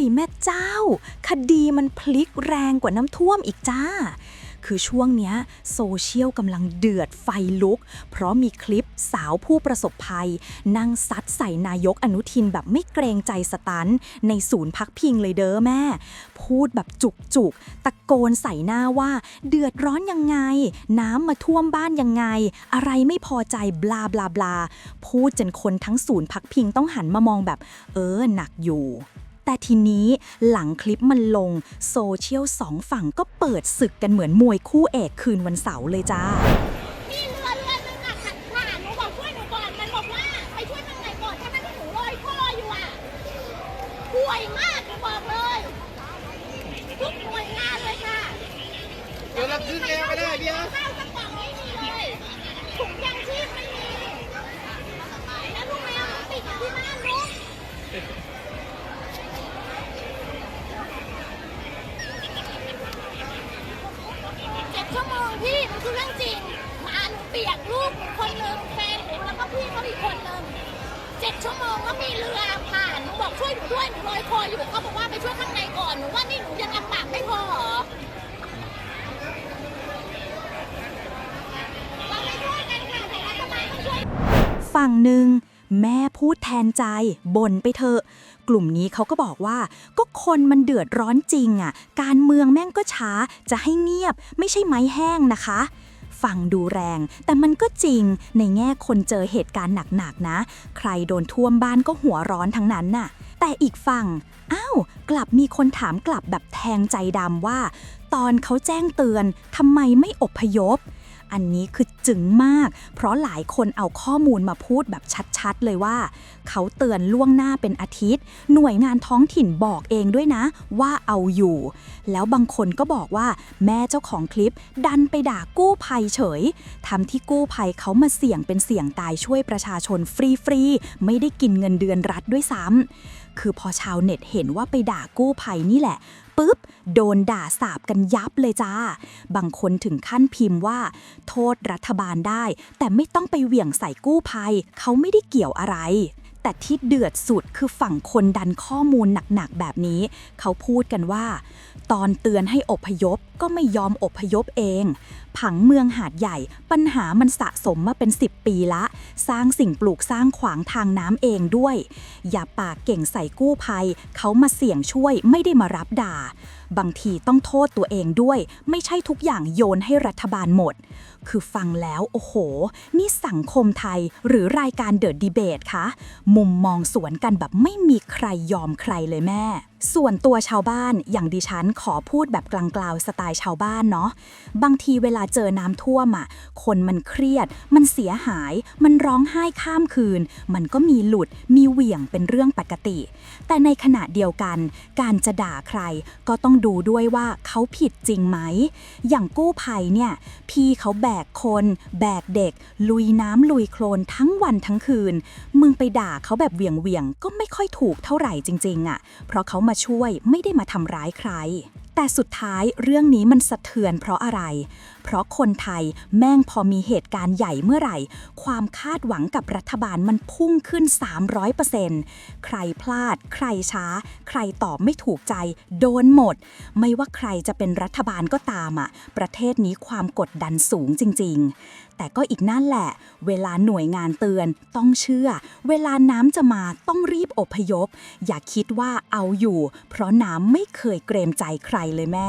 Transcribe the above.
ย แม่เจ้า คดีมันพลิกแรงกว่าน้ำท่วมอีกจ้า คือช่วงเนี้ยโซเชียลกำลังเดือดไฟลุก เพราะมีคลิปสาวผู้ประสบภัย นั่งซัดใส่นายกอนุทินแบบไม่เกรงใจสตัน ในศูนย์พักพิงเลยเด้อแม่ พูดแบบจุกจุกตะโกนใส่หน้าว่า เดือดร้อนยังไง น้ำมาท่วมบ้านยังไง อะไรไม่พอใจบลาบลาบลาพูดจนคนทั้งศูนย์พักพิงต้องหันมามองแบบ เออหนักอยู่ แต่ทีนี้หลังคลิปมันลง โซเชียลสองฝั่งก็เปิดศึกกันเหมือนมวยคู่เอกคืนวันเสาร์เลยจ้า มีเรือเรือนึงอะขัดผ่านหนูบอกช่วยหนูก่อน มันบอกว่าไปช่วยทางไหนก่อนถ้ามันที่หนูลอยท่ออยู่อะห่วยมากจะบอกเลย ทุกหน่วยงานเลยค่ะ เดี๋ยวเราขึ้นเองไม่ได้เบียร์ข้าวกระ ดชั่วโมงพี่มันคือเรื่องจริงหมาหนูเปียกลูกหนูคนหนึ่งแฟนหนูแล้วก็พี่เขาอีกคนหนึ่งเจ็ดชั่วโมงก็มีเรือผ่านหนูบอกช่วยหนูด้วยหนูลอยคออยู่เขาบอกว่าไปช่วยข้างในก่อนหนูว่านี่หนูยังลำบากไม่พอเหรอเราไปช่วยกันค่ะแต่รัฐบาลต้องช่วย ฝั่งหนึ่งแม่พูดแทนใจบ่นไปเถอะ กลุ่มนี้เขาก็บอกว่า ก็คนมันเดือดร้อนจริงอะ การเมืองแม่งก็ช้าจะให้เงียบ ไม่ใช่ไม้แห้งนะคะฟังดูแรง แต่มันก็จริงในแง่คนเจอเหตุการณ์หนักๆนะ ใครโดนท่วมบ้านก็หัวร้อนทั้งนั้นน่ะ แต่อีกฝั่งอ้าวกลับมีคนถามกลับแบบแทงใจดำว่า ตอนเขาแจ้งเตือนทำไมไม่อบพยพ อันนี้คือจึงมาก เพราะหลายคนเอาข้อมูลมาพูดแบบชัดๆ เลยว่า เขาเตือนล่วงหน้าเป็นอาทิตย์ หน่วยงานท้องถิ่นบอกเองด้วยนะ ว่าเอาอยู่ แล้วบางคนก็บอกว่าแม่เจ้าของคลิป ดันไปด่ากู้ภัยเฉยทำที่กู้ภัยเขามาเสี่ยงเป็นเสี่ยงตายช่วยประชาชนฟรีๆไม่ได้กินเงินเดือนรัฐด้วยซ้ำคือพอชาวเน็ตเห็นว่าไปด่ากู้ภัยนี่แหละ ปุ๊บ โดนด่าสาบกันยับเลยจ้า บางคนถึงขั้นพิมพ์ว่า โทษรัฐบาลได้ แต่ไม่ต้องไปเหวี่ยงใส่กู้ภัย เขาไม่ได้เกี่ยวอะไร แต่ที่เดือดสุดคือฝั่งคนดันข้อมูลหนักๆแบบนี้ เขาพูดกันว่า ตอนเตือนให้อพยพก็ไม่ยอมอพยพเอง ผังเมืองหาดใหญ่ ปัญหามันสะสมมาเป็น 10 ปีละ สร้างสิ่งปลูกสร้างขวางทางน้ำเองด้วย อย่าปากเก่งใส่กู้ภัย เขามาเสี่ยงช่วยไม่ได้มารับด่า บางทีต้องโทษตัวเองด้วย ไม่ใช่ทุกอย่างโยนให้รัฐบาลหมด คือฟังแล้วโอ้โห นี่สังคมไทยหรือรายการเด e ดดีเบตคะมุมมองสวนกันแบบไม่มีใครยอมใครเลยแม่ส่วนตัวชาวบ้านอย่างดิฉันขอพูดแบบกลางๆสไตล์ชาวบ้านเนาะบางทีเวลาเจอน้ำท่วมอะ คนมันเครียด มันเสียหาย มันร้องไห้ข้ามคืน มันก็มีหลุดมีเหวี่ยงเป็นเรื่องปกติ แต่ในขณะเดียวกัน การจะด่าใครก็ต้องดูด้วยว่าเขาผิดจริงไหม อย่างกู้ภัยเนี่ย พี่เขาแบกคน แบกเด็ก ลุยน้ำลุยโคลนทั้งวันทั้งคืน มึงไปด่าเขาแบบเหวี่ยงเวียงๆก็ไม่ค่อยถูกเท่าไหร่จริง ๆอะเพราะเขามาช่วยไม่ได้มาทำร้ายใคร แต่สุดท้ายเรื่องนี้มันสะเทือนเพราะอะไร เพราะคนไทยแม่งพอมีเหตุการณ์ใหญ่เมื่อไหร่ ความคาดหวังกับรัฐบาลมันพุ่งขึ้น 300%ใครพลาด ใครช้า ใครตอบไม่ถูกใจ โดนหมด ไม่ว่าใครจะเป็นรัฐบาลก็ตามอะ ประเทศนี้ความกดดันสูงจริง ๆ แต่ก็อีกนั่นแหละ เวลาหน่วยงานเตือนต้องเชื่อ เวลาน้ำจะมาต้องรีบอพยพ อย่าคิดว่าเอาอยู่ เพราะน้ำไม่เคยเกรงใจใครเลยแม่